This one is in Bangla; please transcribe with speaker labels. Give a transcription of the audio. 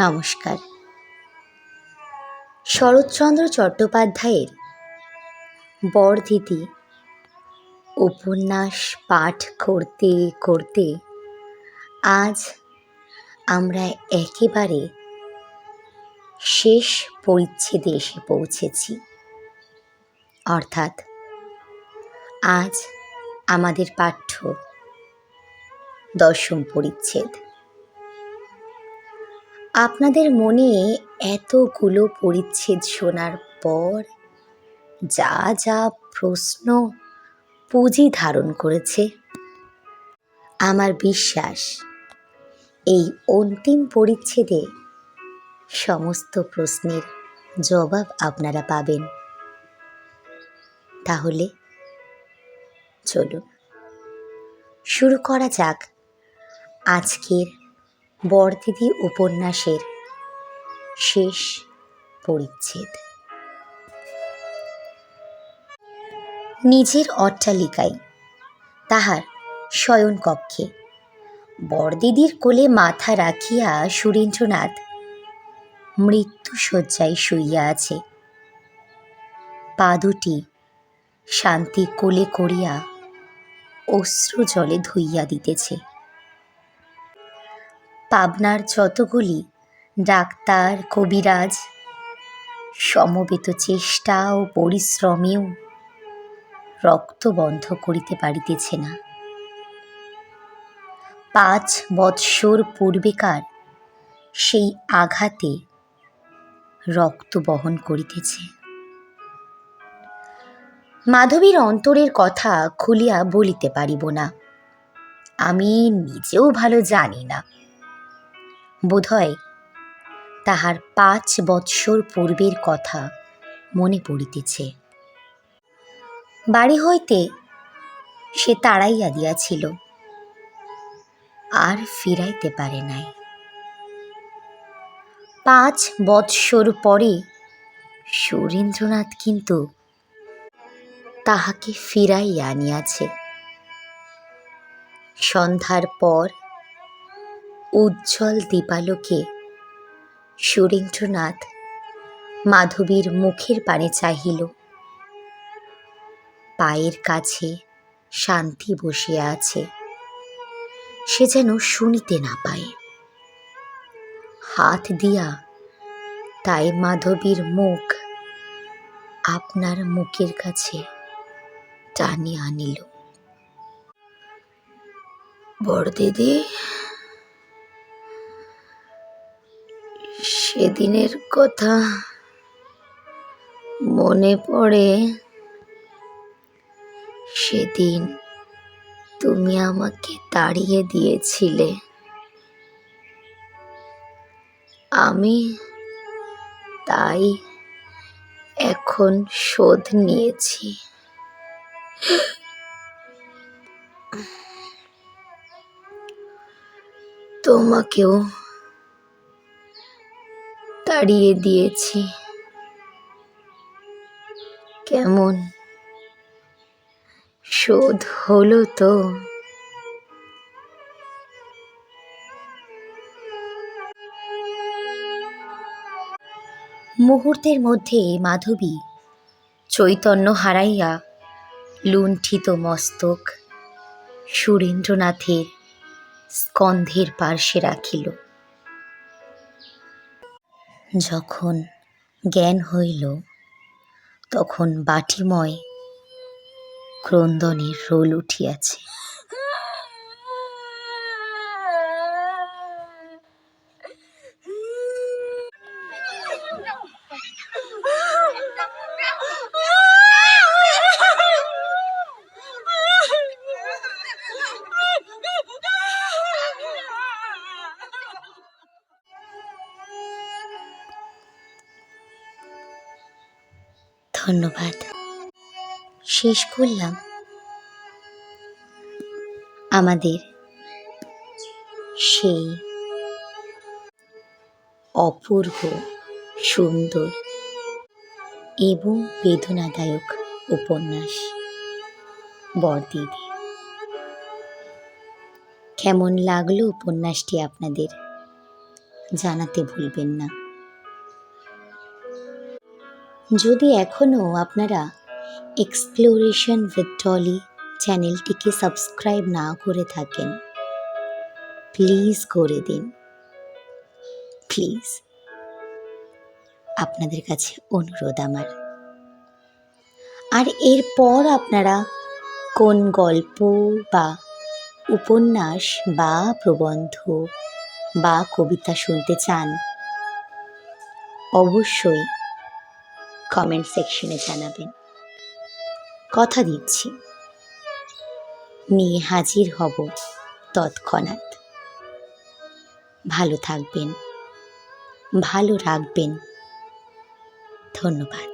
Speaker 1: নমস্কার। শরৎচন্দ্র চট্টোপাধ্যায়ের বরদিদি উপন্যাস পাঠ করতে করতে আজ আমরা একেবারে শেষ পরিচ্ছেদে এসে পৌঁছেছি। অর্থাৎ আজ আমাদের পাঠ্য দশম পরিচ্ছেদ। আপনাদের মনে এতগুলো পরিচ্ছেদ শোনার পর যা যা প্রশ্ন পুঁজি ধারণ করেছে, আমার বিশ্বাস এই অন্তিম পরিচ্ছেদে সমস্ত প্রশ্নের জবাব আপনারা পাবেন। তাহলে চলুন, শুরু করা যাক আজকের বরদিদি উপন্যাসের শেষ পরিচ্ছেদ। নিজের অট্টালিকায় তাহার শয়নকক্ষে বরদিদির কোলে মাথা রাখিয়া সুরেন্দ্রনাথ মৃত্যুশয্যায় শুইয়া আছে। পা দুটি শান্তি কোলে করিয়া অশ্রু জলে ধুইয়া দিতেছে। পাবনার যতগুলি ডাক্তার, কবিরাজ, সমবেত চেষ্টা ও পরিশ্রমেও রক্ত বন্ধ করিতে পারিতেছে না। পাঁচ বৎসর পূর্বেকার সেই আঘাতে রক্ত বহন করিতেছে। মাধবীর অন্তরের কথা খুলিয়া বলিতে পারিব না। আমি নিজেও ভালো জানি না। বোধহয় তাহার পাঁচ বৎসর পূর্বের কথা মনে পড়িতেছে। বাড়ি হইতে সে তাড়াইয়া দিয়াছিল, আর ফিরাইতে পারে নাই। পাঁচ বৎসর পরে সুরেন্দ্রনাথ কিন্তু তাহাকে ফিরাইয়া আনিয়াছে। সন্ধ্যার পর উজ্জ্বল দীপালোকে। সুরেন্দ্রনাথ মাধবীর মুখের পানে চাহিল। পায়ের কাছে শান্তি বসিয়া আছে। সে যেন শুনিতে না পায়। হাত দিয়া তাই মাধবীর মুখ আপনার মুখের কাছে টানি আনিল। বড়দিদি সেদিনের কথা মনে পড়ে, সেদিন তুমি আমাকে তাড়িয়ে দিয়েছিলে। আমি তাই এখন শোধ নিয়েছি। তোমাকেও তাড়িয়ে দিয়েছি। কেমন? শোধ হলো তো। মুহূর্তের মধ্যে মাধবী চৈতন্য হারাইয়া লুণ্ঠিত মস্তক সুরেন্দ্রনাথের স্কন্ধের পার্শ্বে রাখিল। যখন জ্ঞান হইল তখন বাটিময় ক্রন্দনের রোল উঠিয়াছে। ধন্যবাদ। শেষ করলাম। আমাদের সেই অপূর্ব, সুন্দর এবং বেদনাদায়ক উপন্যাস, বরদিদি। কেমন লাগল উপন্যাসটি আপনাদের? জানাতে ভুলবেন না। যদি এখনও আপনারা এক্সপ্লোরেশন উইথ ডলি চ্যানেলটিকে সাবস্ক্রাইব না করে থাকেন, প্লিজ করে দিন। প্লিজ, আপনাদের কাছে অনুরোধ আমার। আর এরপর আপনারা কোন গল্প বা উপন্যাস বা প্রবন্ধ বা কবিতা শুনতে চান, অবশ্যই কমেন্ট সেকশনে জানাবেন। কথা দিচ্ছি। নিয়ে হাজির হব তৎক্ষণাৎ। ভালো থাকবেন। ভালো রাখবেন। ধন্যবাদ।